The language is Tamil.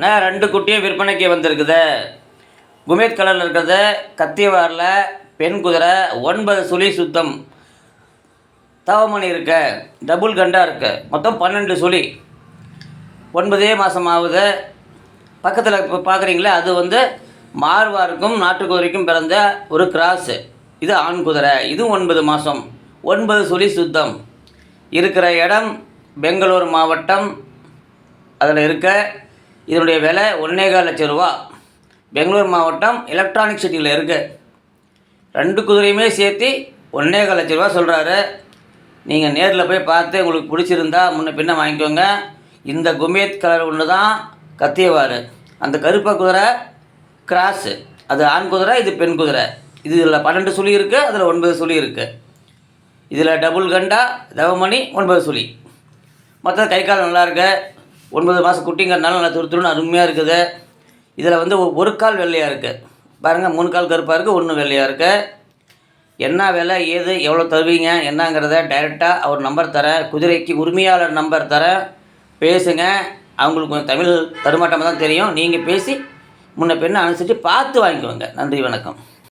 நான் ரெண்டு குட்டியும் விற்பனைக்கு வந்திருக்குது. குமேத் கலரில் இருக்கிறது கத்தியவாரில் பெண் குதிரை ஒன்பது சுழி சுத்தம். தவமணி இருக்க டபுள் கண்டா இருக்கு. மொத்தம் பன்னெண்டு சுழி. ஒன்பதே மாதம் ஆகுது. பக்கத்தில் இப்போ பார்க்குறீங்களே அது வந்து மார்வாருக்கும் நாட்டுக்குதிரைக்கும் பிறந்த ஒரு கிராஸு இது ஆண் குதிரை இது ஒன்பது மாதம் ஒன்பது சுழி சுத்தம். இருக்கிற இடம் பெங்களூர் மாவட்டம். அதில் இருக்க இதனுடைய விலை ஒன்றேகால் லட்சம் ரூபா. பெங்களூர் மாவட்டம் எலக்ட்ரானிக் சிட்டியில் இருக்குது ரெண்டு குதிரையுமே சேர்த்து ஒன்றேகால் லட்ச ரூபா சொல்கிறாரு நீங்கள் நேரில் போய் பார்த்து உங்களுக்கு பிடிச்சிருந்தா முன்ன பின்ன வாங்கிக்கோங்க. இந்த குமேத் கலர் ஒன்று தான் கத்தியவாறு. அந்த கருப்பை குதிரை கிராஸு அது ஆண் குதிரை இது பெண் குதிரை. இது இதில் பன்னெண்டு சுழி இருக்குது அதில் ஒன்பது சுழி இருக்குது இதில் டபுள் கண்டா தவமணி ஒன்பது சுழி. மற்ற கை கால் நல்லாயிருக்கு ஒன்பது மாதம் குட்டிங்கிறதுனால நல்லா துரு துருன்னு அருமையாக இருக்குது. இதில் வந்து ஒ- ஒரு கால் வெள்ளையாக இருக்குது பாருங்கள் மூணு கால் கருப்பாக இருக்குது ஒன்று வெள்ளையாக இருக்குது என்ன விலை ஏது எவ்வளோ தருவீங்க என்னங்கிறத டைரெக்டாக அவர் நம்பர் தரேன். குதிரைக்கு உரிமையாளர் நம்பர் தரேன். பேசுங்க. அவங்களுக்கு கொஞ்சம் தமிழ் தருமாட்டமாக தான் தெரியும். நீங்கள் பேசி முன்ன பின்ன அனுசரித்து பார்த்து வாங்கிக்கோங்க. நன்றி வணக்கம்.